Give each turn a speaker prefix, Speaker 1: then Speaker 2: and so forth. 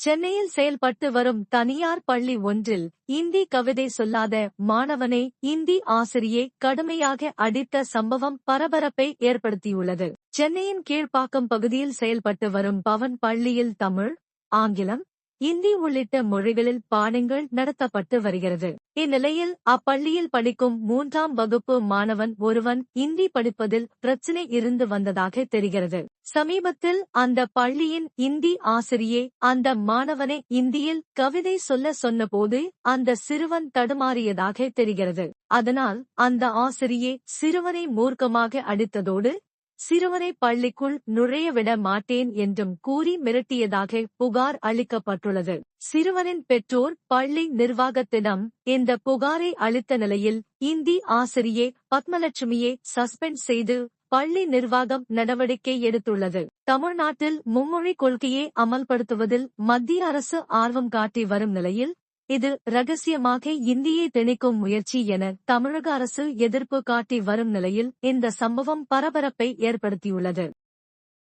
Speaker 1: சென்னையில் செயல்பட்டு வரும் தனியார் பள்ளி ஒன்றில் இந்தி கவிதை சொல்லாத மாணவனை இந்தி ஆசிரியை கடுமையாக அடித்த சம்பவம் பரபரப்பை ஏற்படுத்தியுள்ளது. சென்னையின் கீழ்ப்பாக்கம் பகுதியில் செயல்பட்டு வரும் பவன் பள்ளியில் தமிழ் ஆங்கிலம் இந்தி உள்ளிட்ட மொழிகளில் பாடங்கள் நடத்தப்பட்டு வருகிறது. இந்நிலையில் அப்பள்ளியில் படிக்கும் மூன்றாம் வகுப்பு மாணவன் ஒருவன் இந்தி படிப்பதில் பிரச்சினை இருந்து வந்ததாக தெரிகிறது. சமீபத்தில் அந்த பள்ளியின் இந்தி ஆசிரியை அந்த மாணவனை இந்தியில் கவிதை சொல்ல சொன்னபோது அந்த சிறுவன் தடுமாறியதாக தெரிகிறது. அதனால் அந்த ஆசிரியை சிறுவனை மூர்க்கமாக அடித்ததோடு சிறுவனை பள்ளிக்குள் நுழைய விட மாட்டேன் என்றும் கூறி மிரட்டியதாக புகார் அளிக்கப்பட்டுள்ளது. சிறுவனின் பெற்றோர் பள்ளி நிர்வாகத்திடம் இந்த புகாரை அளித்த நிலையில் இந்தி ஆசிரியை பத்மலட்சுமியை சஸ்பெண்ட் செய்து பள்ளி நிர்வாகம் நடவடிக்கை எடுத்துள்ளது. தமிழ்நாட்டில் மும்மொழி கொள்கையை அமல்படுத்துவதில் மத்திய அரசு ஆர்வம் காட்டி வரும் நிலையில் இது ரகசியமாக இந்தியை திணிக்கும் முயற்சி என தமிழக அரசு எதிர்ப்பு காட்டி வரும் நிலையில் இந்த சம்பவம் பரபரப்பை ஏற்படுத்தியுள்ளது.